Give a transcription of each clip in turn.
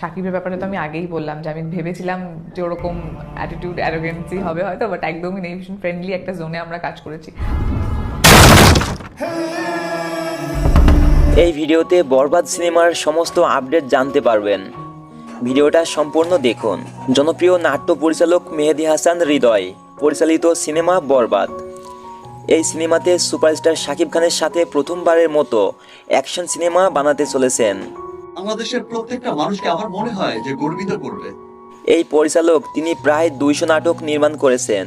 সাকিবের ব্যাপারে তো আমি আগেই বললাম যে আমি ভেবেছিলাম যে ওরকম অ্যাটিটিউড অ্যারোগেন্সি হবে হয়তো বাট একদমই নেই। ভীষণ ফ্রেন্ডলি একটা জোনে আমরা কাজ করেছি। এই ভিডিওতে বরবাদ সিনেমার সমস্ত আপডেট জানতে পারবেন। ভিডিওটা সম্পূর্ণ দেখুন। জনপ্রিয় নাট্য পরিচালক মেহেদি হাসান হৃদয়, পরিচালিত সিনেমা বরবাদ। এই সিনেমাতে সুপারস্টার শাকিব খানের সাথে প্রথমবারের মতো অ্যাকশন সিনেমা বানাতে চলেছেন। বাংলাদেশের প্রত্যেকটা মানুষকে আমার মনে হয় যে গর্বিত করবে। এই পরিচালক তিনি প্রায় দুইশো নাটক নির্মাণ করেছেন।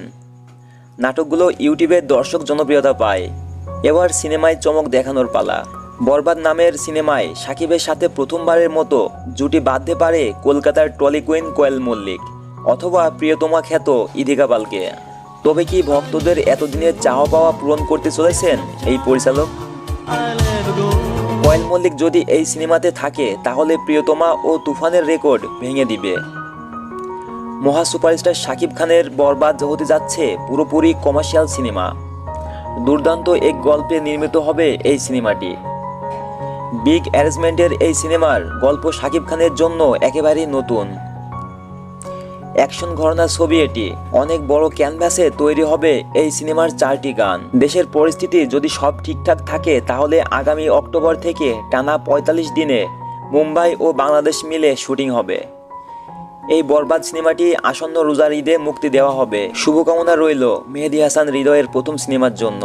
নাটকগুলো ইউটিউবে দর্শক জনপ্রিয়তা পায়। এবার সিনেমায় চমক দেখানোর পালা। বরবাদ নামের সিনেমায় সাকিবের সাথে প্রথমবারের মতো জুটি বাঁধতে পারে কলকাতার টলি কুইন কোয়েল মল্লিক অথবা প্রিয়তমা খ্যাত ইদিকা পালকে। তবে কি ভক্তদের এতদিনের চাওয়া পাওয়া পূরণ করতে চলেছেন এই পরিচালক? কোয়েল মল্লিক যদি এই সিনেমাতে থাকে, তাহলে প্রিয়তমা ও তুফানের রেকর্ড ভেঙে দিবে। মহা সুপারস্টার শাকিব খানের বরবাদ হতে যাচ্ছে পুরোপুরি কমার্শিয়াল সিনেমা। দুর্দান্ত এক গল্পে নির্মিত হবে এই সিনেমাটি। বিগ অ্যারেঞ্জমেন্টের এই সিনেমার গল্প শাকিব খানের জন্য একেবারেই নতুন। অ্যাকশন ঘরনার ছবি এটি। অনেক বড় ক্যানভাসে তৈরি হবে এই সিনেমার চারটি গান। দেশের পরিস্থিতি যদি সব ঠিকঠাক থাকে, তাহলে আগামী অক্টোবর থেকে টানা পঁয়তাল্লিশ দিনে মুম্বাই ও বাংলাদেশ মিলে শুটিং হবে। এই বরবাদ সিনেমাটি আসন্ন রোজার ঈদে মুক্তি দেওয়া হবে। শুভকামনা রইল মেহেদি হাসান হৃদয়ের প্রথম সিনেমার জন্য।